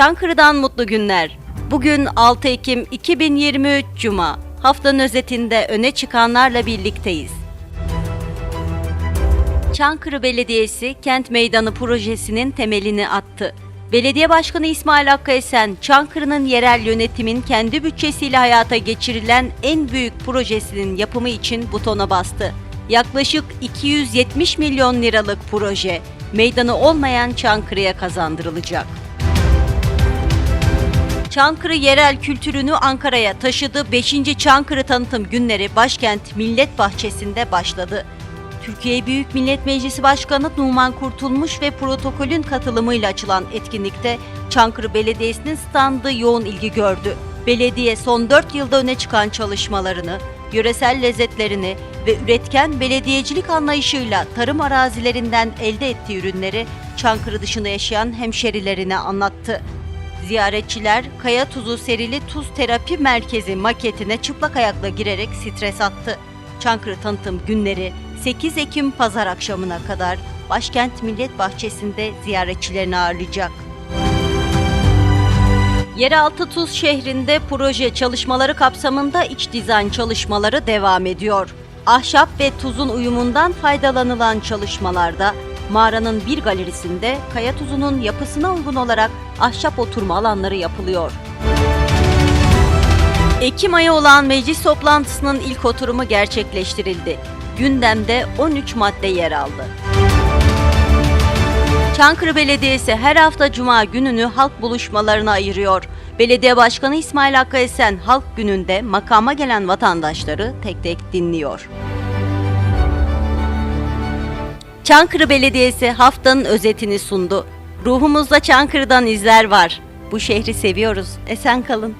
Çankırı'dan mutlu günler. Bugün 6 Ekim 2023 Cuma. Haftanın özetinde öne çıkanlarla birlikteyiz. Çankırı Belediyesi Kent Meydanı projesinin temelini attı. Belediye Başkanı İsmail Hakkı Esen, Çankırı'nın yerel yönetimin kendi bütçesiyle hayata geçirilen en büyük projesinin yapımı için butona bastı. Yaklaşık 270 milyon liralık proje, meydanı olmayan Çankırı'ya kazandırılacak. Çankırı yerel kültürünü Ankara'ya taşıdı. 5. Çankırı Tanıtım Günleri başkent Millet Bahçesi'nde başladı. Türkiye Büyük Millet Meclisi Başkanı Numan Kurtulmuş ve protokolün katılımıyla açılan etkinlikte Çankırı Belediyesi'nin standı yoğun ilgi gördü. Belediye son 4 yılda öne çıkan çalışmalarını, yöresel lezzetlerini ve üretken belediyecilik anlayışıyla tarım arazilerinden elde ettiği ürünleri Çankırı dışında yaşayan hemşerilerine anlattı. Ziyaretçiler Kaya Tuzu Serili Tuz Terapi Merkezi maketine çıplak ayakla girerek stres attı. Çankırı tanıtım günleri 8 Ekim pazar akşamına kadar Başkent Millet Bahçesi'nde ziyaretçilerini ağırlayacak. Yeraltı Tuz şehrinde proje çalışmaları kapsamında iç dizayn çalışmaları devam ediyor. Ahşap ve tuzun uyumundan faydalanılan çalışmalarda mağaranın bir galerisinde kaya tuzunun yapısına uygun olarak ahşap oturma alanları yapılıyor. Ekim ayı olan meclis toplantısının ilk oturumu gerçekleştirildi. Gündemde 13 madde yer aldı. Çankırı Belediyesi her hafta Cuma gününü halk buluşmalarına ayırıyor. Belediye Başkanı İsmail Hakkı Esen halk gününde makama gelen vatandaşları tek tek dinliyor. Çankırı Belediyesi haftanın özetini sundu. Ruhumuzda Çankırı'dan izler var. Bu şehri seviyoruz. Esen kalın.